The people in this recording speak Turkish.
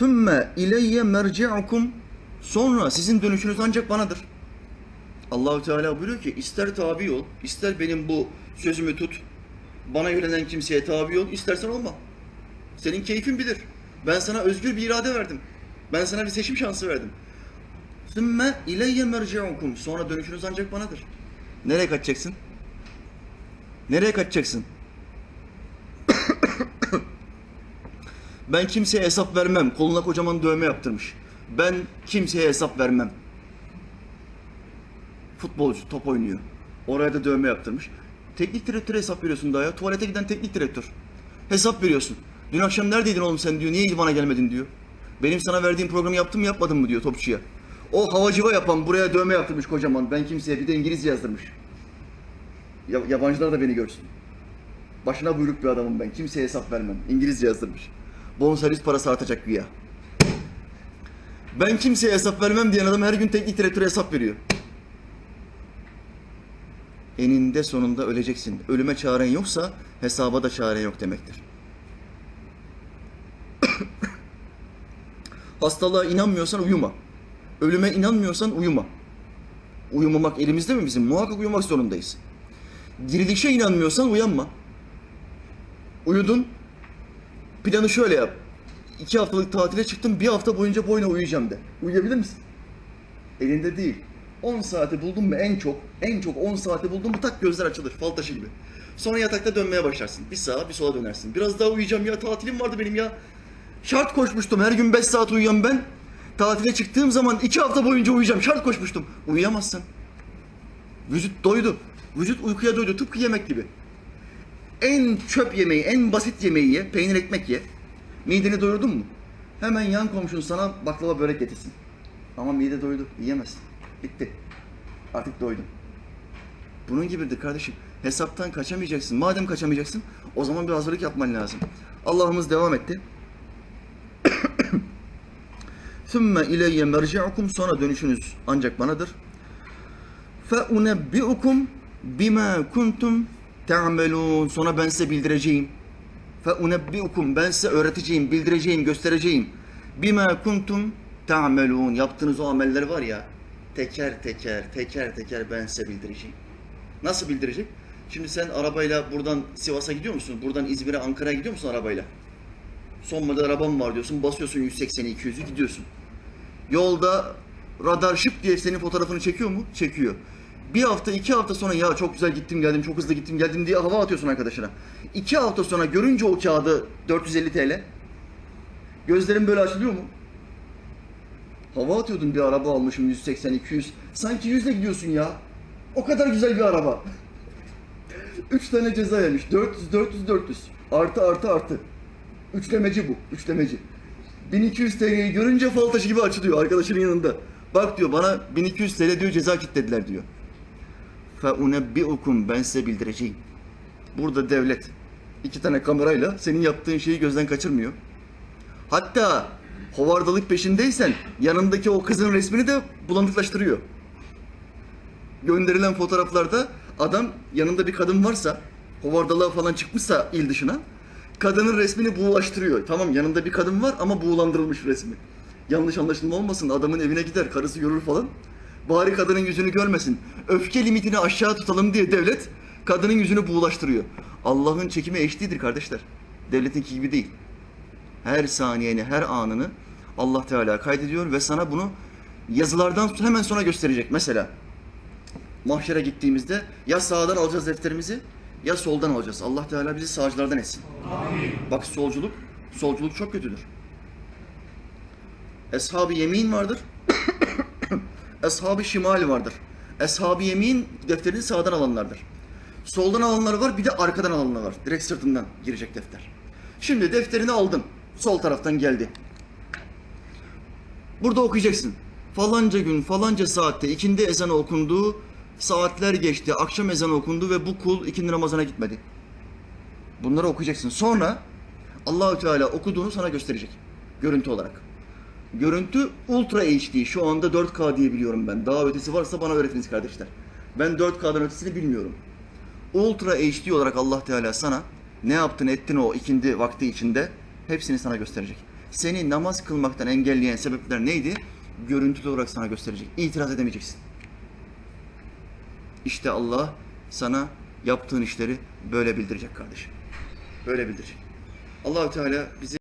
Thumma ileyye merci'ukum sonra sizin dönüşünüz ancak banadır. Allahu Teala buyuruyor ki ister tabi ol, ister benim bu sözümü tut, bana yönelen kimseye tabi ol, istersen olma. Senin keyfin bilir. Ben sana özgür bir irade verdim. Ben sana bir seçim şansı verdim. Sümme ileyye merci'ukum. Sonra dönüşünüz ancak banadır. Nereye kaçacaksın? Nereye kaçacaksın? Ben kimseye hesap vermem. Koluna kocaman dövme yaptırmış. Ben kimseye hesap vermem. Futbolcu top oynuyor. Oraya da dövme yaptırmış. Teknik direktöre hesap veriyorsun daha ya. Tuvalete giden teknik direktör. Hesap veriyorsun. Dün akşam neredeydin oğlum sen diyor. Niye bana gelmedin diyor. Benim sana verdiğim programı yaptım mı yapmadın mı diyor topçuya. O havacıva yapan buraya dövme yaptırmış kocaman. Ben kimseye bir de İngilizce yazdırmış. Ya, yabancılar da beni görsün. Başına buyruk bir adamım ben. Kimseye hesap vermem. İngilizce yazdırmış. Bonservis parası artacak güya. Ben kimseye hesap vermem diyen adam her gün teknik direktöre hesap veriyor. Eninde sonunda öleceksin. Ölüme çaren yoksa hesaba da çaren yok demektir. Hastalığa inanmıyorsan uyuma. Ölüme inanmıyorsan uyuma. Uyumamak elimizde mi bizim? Muhakkak uyumak zorundayız. Dirilişe inanmıyorsan uyanma. Uyudun. Planı şöyle yap. İki haftalık tatile çıktım. Bir hafta boyunca boyuna uyuyacağım de. Uyuyabilir misin? Elinde değil. 10 saati buldun mu en çok, en çok 10 saati buldun mu tak gözler açılır fal taşı gibi. Sonra yatakta dönmeye başlarsın. Bir sağa bir sola dönersin. Biraz daha uyuyacağım ya tatilim vardı benim ya. Şart koşmuştum her gün 5 saat uyuyan ben. Tatile çıktığım zaman 2 hafta boyunca uyuyacağım. Şart koşmuştum. Uyuyamazsın. Vücut doydu. Vücut uykuya doydu. Tıpkı yemek gibi En çöp yemeği, en basit yemeği ye. Peynir ekmek ye. Mideni doyurdun mu? Hemen yan komşun sana baklava börek getirsin. Ama mide doydu. Yiyemezsin. Bitti. Artık doydum. Bunun gibidir kardeşim. Hesaptan kaçamayacaksın. Madem kaçamayacaksın o zaman bir hazırlık yapman lazım. Allah'ımız devam etti. ثُمَّ اِلَيَّ مَرْجِعُكُمْ Sonra dönüşünüz ancak banadır. فَاُنَبِّئُكُمْ بِمَا كُنْتُمْ te'amelûn sonra ben size bildireceğim. Fe unebbiukum ben size öğreteceğim, bildireceğim, göstereceğim. Bime kuntum te'amelûn yaptığınız o ameller var ya teker teker teker teker ben size bildireceğim. Nasıl bildirecek? Şimdi sen arabayla buradan Sivas'a gidiyor musun? Buradan İzmir'e, Ankara'ya gidiyor musun arabayla? Son model arabam var diyorsun. Basıyorsun 180'i, 200'ü gidiyorsun. Yolda radar şıp diye senin fotoğrafını çekiyor mu? Çekiyor. Bir hafta, iki hafta sonra ya çok güzel gittim geldim, çok hızlı gittim geldim diye hava atıyorsun arkadaşına. İki hafta sonra görünce o kağıdı 450 TL, gözlerin böyle açılıyor mu? Hava atıyordun bir araba almışım 180 200. Sanki 100'le gidiyorsun ya. O kadar güzel bir araba. 3 tane ceza yemiş. 400 400 400. Artı artı artı. Üçlemeci bu. Üçlemeci. 1200 TL'yi görünce fal taşı gibi açılıyor arkadaşının yanında. Bak diyor bana 1200 TL diyor ceza kilitlediler diyor. Unebbiukum ben size bildireceğim. Burada devlet iki tane kamerayla senin yaptığın şeyi gözden kaçırmıyor. Hatta hovardalık peşindeysen yanındaki o kızın resmini de bulanıklaştırıyor. Gönderilen fotoğraflarda adam yanında bir kadın varsa hovardalığa falan çıkmışsa il dışına kadının resmini buğulaştırıyor. Tamam yanında bir kadın var ama buğulandırılmış resmi. Yanlış anlaşılma olmasın adamın evine gider karısı görür falan. Bari kadının yüzünü görmesin. Öfke limitini aşağı tutalım diye devlet kadının yüzünü buğulaştırıyor. Allah'ın çekimi eşitlidir kardeşler. Devletinki gibi değil her saniyeni, her anını Allah Teala kaydediyor ve sana bunu yazılardan hemen sonra gösterecek. Mesela mahşere gittiğimizde ya sağdan alacağız defterimizi ya soldan alacağız. Allah Teala bizi sağcılardan etsin. Bak solculuk, solculuk çok kötüdür. Eshab-ı yemin vardır. Eshab-ı şimal vardır. Eshab-ı yemin defterini sağdan alanlardır. Soldan alanlar var, bir de arkadan alanlar var. Direkt sırtından girecek defter. Şimdi defterini aldın. Sol taraftan geldi. Burada okuyacaksın. Falanca gün, falanca saatte ikindi ezanı okundu, saatler geçti, akşam ezanı okundu ve bu kul ikindi Ramazan'a gitmedi. Bunları okuyacaksın. Sonra Allahü Teala okuduğunu sana gösterecek. Görüntü olarak görüntü Ultra HD. Şu anda 4K diye biliyorum ben. Daha ötesi varsa bana öğretiniz kardeşler. Ben 4K'dan ötesini bilmiyorum. Ultra HD olarak Allah Teala sana ne yaptın ettin o ikindi vakti içinde hepsini sana gösterecek. Seni namaz kılmaktan engelleyen sebepler neydi? Görüntülü olarak sana gösterecek. İtiraz edemeyeceksin. İşte Allah sana yaptığın işleri böyle bildirecek kardeşim. Böyle bildirecek. Allahü Teala bizi